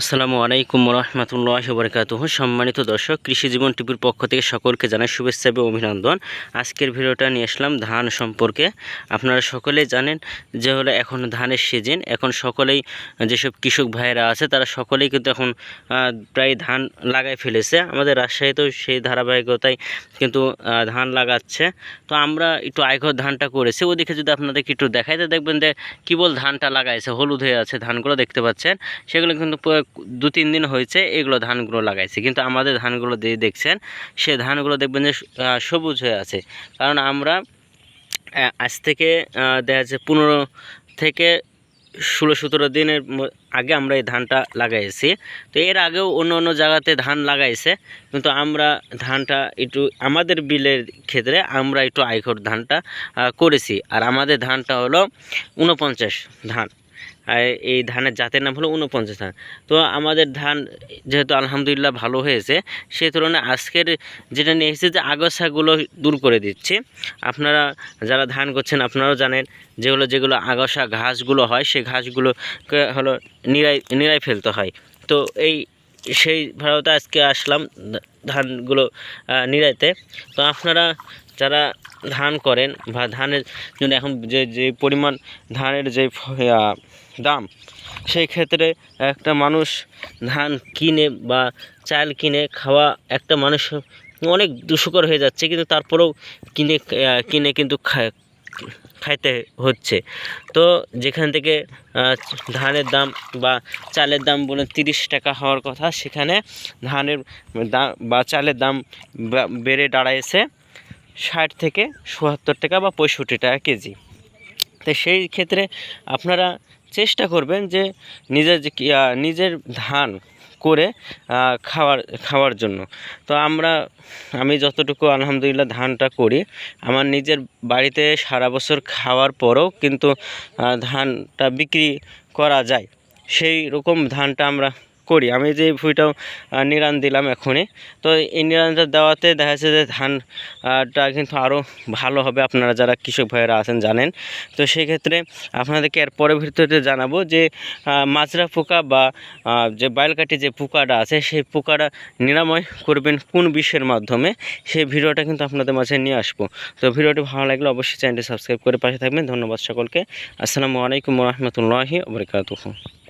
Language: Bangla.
আসসালামু আলাইকুম রহমতুল্লাহ বরকাত সম্মানিত দর্শক, কৃষি জীবন টিভির পক্ষ থেকে সকলকে জানাই শুভেচ্ছা এবং অভিনন্দন। আজকের ভিডিওটা নিয়ে আসলাম ধান সম্পর্কে। আপনারা সকলেই জানেন যে হলো এখন ধানের সিজন এখন সকলেই, যেসব কৃষক ভাইয়েরা আছে, তারা সকলেই কিন্তু এখন প্রায় ধান লাগাই ফেলেছে। আমাদের রাজশাহীতেও সেই ধারাবাহিকতায় কিন্তু ধান লাগাচ্ছে। তো আমরা একটু আয়কর ধানটা করেছি। ওদিকে যদি আপনাদেরকে একটু দেখাই, তো দেখবেন যে কেবল ধানটা লাগাইছে, হলুদ হয়ে আছে, ধানগুলো দেখতে পাচ্ছেন। সেগুলো কিন্তু দু তিন দিন হয়েছে এগুলো ধানগুলো লাগাইছে। কিন্তু আমাদের ধানগুলো দিয়ে দেখছেন, সে ধানগুলো দেখবেন যে সবুজ হয়ে আছে। কারণ আমরা আজ থেকে দেখা যাচ্ছে পনেরো থেকে ষোলো সতেরো দিনের আগে আমরা এই ধানটা লাগাইছি। তো এর আগেও অন্য অন্য জায়গাতে ধান লাগাইছে। কিন্তু আমরা ধানটা একটু, আমাদের বিলের ক্ষেত্রে আমরা একটু আইখর ধানটা করেছি। আর আমাদের ধানটা হলো উনপঞ্চাশ ধান। এই ধানের জাতের নাম হলো উনপঞ্চাশ ধান। তো আমাদের ধান যেহেতু আলহামদুলিল্লাহ ভালো হয়েছে সেই তুলনায় আজকের যেটা নিয়ে এসেছে যে আগাছাগুলো দূর করে দিচ্ছে। আপনারা যারা ধান করছেন আপনারাও জানেন যেগুলো যেগুলো আগাছা ঘাসগুলো হয় সেই ঘাসগুলোকে হলো নিরাই নিরাই ফেলতে হয়। তো এই, সেই ভারতে আজকে আসলাম ধানগুলো নিরাইতে তো আপনারা যারা ধান করেন বা ধানের জন্য এখন যে যে পরিমাণ ধানের যে দাম, সেই ক্ষেত্রে একটা মানুষ ধান কিনে বা চাল কিনে খাওয়া একটা মানুষ অনেক দুষ্কর হয়ে যাচ্ছে, কিন্তু তারপরেও কিনে কিনে কিন্তু খাইতে হচ্ছে। তো যেখান থেকে ধানের দাম বা চালের দাম বলে তিরিশ টাকা হওয়ার কথা, সেখানে ধানের দাম বা চালের দাম বেড়ে দাঁড়াইছে। ষাট থেকে চুয়াত্তর টাকা বা পঁয়ষট্টি টাকা কেজি। তো সেই ক্ষেত্রে আপনারা চেষ্টা করবেন যে নিজের নিজের ধান করে খাওয়ার খাওয়ার জন্য। তো আমরা, আমি যতটুকু আলহামদুলিল্লাহ ধানটা করি, আমার নিজের বাড়িতে সারা বছর খাওয়ার পরেও কিন্তু ধানটা বিক্রি করা যায়। সেই রকম ধানটা আমরা করি। আমি যে ভুঁইটাও নিরান দিলাম এখনই। তো এই নিরানটা দেওয়াতে দেখা যাচ্ছে যে ধানটা কিন্তু আরও ভালো হবে। আপনারা যারা কৃষক ভাইয়েরা আছেন জানেন। তো সেক্ষেত্রে আপনাদেরকে এর পরবর্তীতে জানাব যে মাজরা পোকা বা যে বাইলকাঠি যে পোকাটা আছে, সেই পোকাটা নিরাময় করবেন কোন বিষের মাধ্যমে? সেই ভিডিওটা কিন্তু আপনাদের মাঝে নিয়ে আসব। তো ভিডিওটি ভালো লাগলে অবশ্যই চ্যানেলটি সাবস্ক্রাইব করে পাশে থাকবেন। ধন্যবাদ সকলকে। আসসালামু আলাইকুম রহমতুল্লাহি বরকাতুহ।